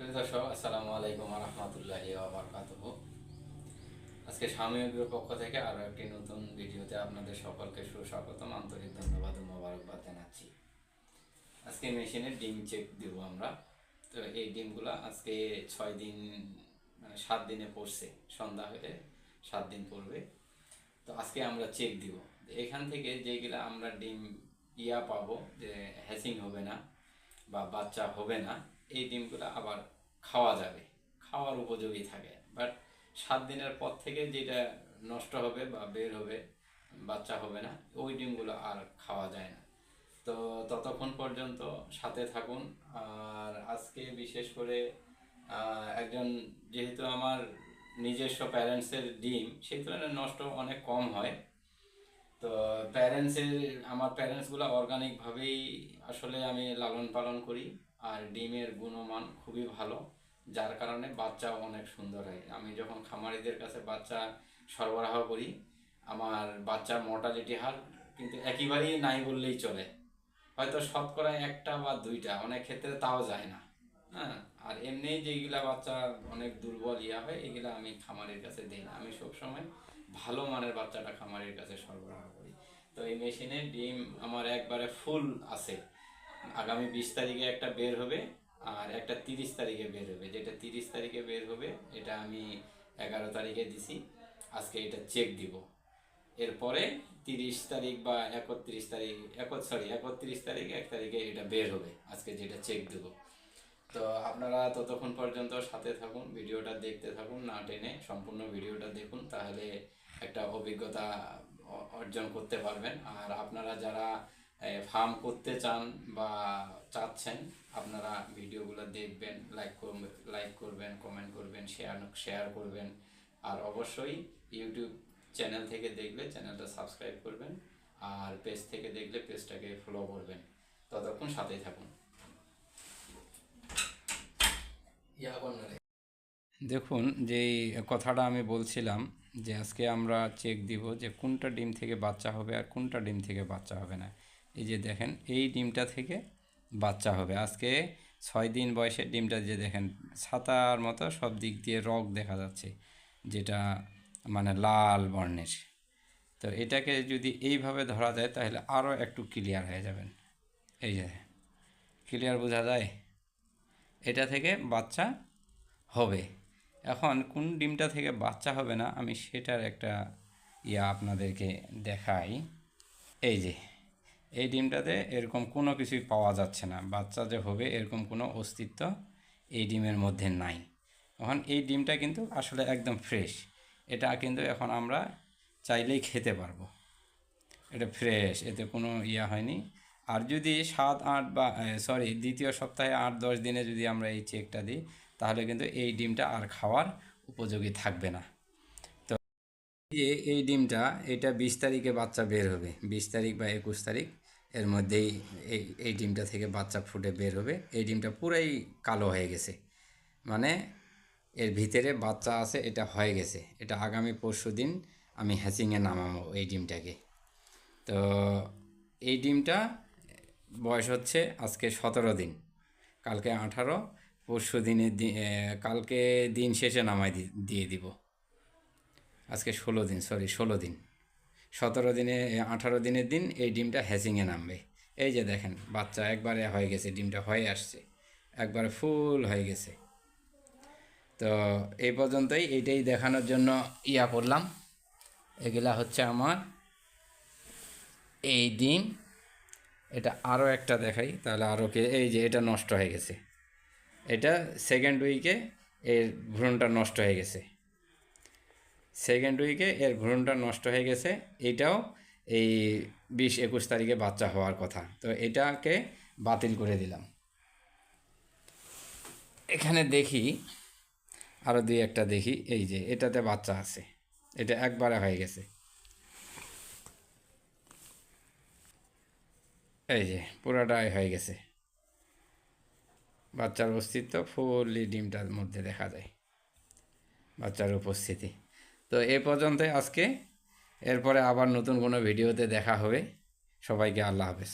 প্রিয় দর্শক, আসসালামু আলাইকুম রহমতুল্লাহি বারকাতুহ আজকে স্বামীর পক্ষ থেকে আরও একটি নতুন ভিডিওতে আপনাদের সকলকে সুস্বাগতম, আন্তরিক ধন্যবাদ ও মোবারকবাদ জানাচ্ছি। আজকে মেশিনে ডিম চেক দেব আমরা। তো এই ডিমগুলো আজকে ছয় দিন মানে সাত দিনে পড়ছে। সন্ধ্যা হলে সাত দিন পড়বে। তো আজকে আমরা চেক দিব। এখান থেকে যেগুলো আমরা ডিম ইয়া পাবো, যে হ্যাচিং হবে না বা বাচ্চা হবে না, এই ডিমগুলো আবার খাওয়া যাবে। খাওয়ার উপযোগী থাকে। বাট সাত দিনের পর থেকে যেটা নষ্ট হবে বা বের হবে, বাচ্চা হবে না, ওই ডিমগুলো আর খাওয়া যায় না। তো ততক্ষণ পর্যন্ত সাথে থাকুন। আর আজকে বিশেষ করে একজন যেহেতু আমার নিজস্ব প্যারেন্টসের ডিম, সেই তুলনায় নষ্ট অনেক কম হয়। তো প্যারেন্টসের আমার প্যারেন্টসগুলো অর্গানিকভাবেই আসলে আমি লালন পালন করি। আর ডিমের গুণমান খুবই ভালো, যার কারণে বাচ্চাও অনেক সুন্দর হয়। আমি যখন খামারিদের কাছে বাচ্চা সরবরাহ করি, আমার বাচ্চার মর্টালিটি হার কিন্তু একেবারেই নাই বললেই চলে। হয়তো শতকরা একটা বা দুইটা, অনেক ক্ষেত্রে তাও যায় না। হ্যাঁ আর এমনি যেগুলা বাচ্চা অনেক দুর্বল ইয়া হয়, এগুলা আমি খামারের কাছে দিই না। আমি সবসময় ভালো মানের বাচ্চাটা খামারের কাছে সরবরাহ করি। তো এই মেশিনে ডিম আমার একবারে ফুল আছে। আগামী বিশ তারিখে একটা বের হবে আর একটা তিরিশ তারিখে বের হবে। যেটা তিরিশ তারিখে বের হবে, এটা আমি এগারো তারিখে দিছি। আজকে এটা চেক দিব। এরপরে তিরিশ তারিখ বা একত্রিশ তারিখ, একত সরি একত্রিশ তারিখ, এক তারিখে এটা বের হবে। আজকে যেটা চেক দেব। তো আপনারা ততক্ষণ পর্যন্ত সাথে থাকুন, ভিডিওটা দেখতে থাকুন, না টেনে সম্পূর্ণ ভিডিওটা দেখুন, তাহলে একটা অভিজ্ঞতা অর্জন করতে পারবেন। আর আপনারা যারা ফার্ম করতে চান বা চাচ্ছেন আপনারা ভিডিওগুলো দেখবেন লাইক করবেন লাইক করবেন কমেন্ট করবেন শেয়ার শেয়ার করবেন। আর অবশ্যই ইউটিউব চ্যানেল থেকে দেখলে চ্যানেলটা সাবস্ক্রাইব করবেন। আর পেজ থেকে দেখলে পেজটাকে ফলো করবেন। ততক্ষণ সাথেই থাকুন। দেখুন যে কথাটা আমি বলছিলাম যে আজকে আমরা চেক দিব যে কোনটা ডিম থেকে বাচ্চা হবে আর কোনটা ডিম থেকে বাচ্চা হবে না। এই যে দেখেন, এই ডিমটা থেকে বাচ্চা হবে। আজকে ছয় দিন বয়সের ডিমটা যে দেখেন ছাতার মতো সব দিক দিয়ে রগ দেখা যাচ্ছে, যেটা মানে লাল বর্ণের। তো এটাকে যদি এইভাবে ধরা যায়, তাহলে আরও একটু ক্লিয়ার হয়ে যাবেন। এই যে ক্লিয়ার বোঝা যায়? এটা থেকে বাচ্চা হবে। এখন কোন ডিমটা থেকে বাচ্চা হবে না, আমি সেটার একটা ইয়া আপনাদেরকে দেখাই। এই যে, এই ডিমটাতে এরকম কোনো কিছুই পাওয়া যাচ্ছে না। বাচ্চা যে হবে, এরকম কোনো অস্তিত্ব এই ডিমের মধ্যে নাই। এখন এই ডিমটা কিন্তু আসলে একদম ফ্রেশ এটা কিন্তু এখন আমরা চাইলেই খেতে পারব। এটা ফ্রেশ এতে কোনো ইয়া হয়নি। আর যদি সাত, আট বা সরি দ্বিতীয় সপ্তাহে আট, দশ দিনে যদি আমরা এই চেকটা দিই, তাহলে কিন্তু এই ডিমটা আর খাওয়ার উপযোগী থাকবে না। তো এই ডিমটা এটা বিশ তারিখে বাচ্চা বের হবে। বিশ তারিখ বা একুশ তারিখ এর মধ্যেই এই এই ডিমটা থেকে বাচ্চা ফুটে বের হবে। এই ডিমটা পুরাই কালো হয়ে গেছে। মানে এর ভিতরে বাচ্চা আছে, এটা হয়ে গেছে। এটা আগামী পরশু দিন আমি হ্যাচিংয়ে নামাবো এই ডিমটাকে। তো এই ডিমটা বয়স হচ্ছে আজকে সতেরো দিন। কালকে আঠারো, পরশু দিনে কালকে দিন শেষে নামাই দিয়ে দিব। আজকে ষোলো দিন সরি ষোলো দিন। সতেরো দিনে আঠারো দিনের দিন এই ডিমটা হ্যাচিংয়ে নামবে। এই যে দেখেন, বাচ্চা একবারে হয়ে গেছে, ডিমটা হয়ে আসছে। একবারে ফুল হয়ে গেছে। তো এই পর্যন্তই, এইটাই দেখানোর জন্য ইয়া করলাম। এগুলা হচ্ছে আমার এই ডিম। এটা আরও একটা দেখাই, তাহলে আরও কে এই যে এটা নষ্ট হয়ে গেছে। এটা সেকেন্ড উইকে এর ভ্রূণটা নষ্ট হয়ে গেছে। সেকেন্ড উইকে এর ভ্রূণটা নষ্ট হয়ে গেছে, এটাও এই বিশ একুশ তারিখে বাচ্চা হওয়ার কথা। তো এটাকে বাতিল করে দিলাম। এখানে দেখি আরও দুই একটা দেখি, এই যে এটাতে বাচ্চা আছে। এটা একবারে হয়ে গেছে। এই যে, পুরাটাই হয়ে গেছে। বাচ্চার অস্তিত্ব ফুললি ডিমটার মধ্যে দেখা যায়, বাচ্চার উপস্থিতি। তো এ পর্যন্তই আজকে। এরপরে আবার নতুন কোনো ভিডিওতে দেখা হবে। সবাইকে আল্লাহ হাফেজ।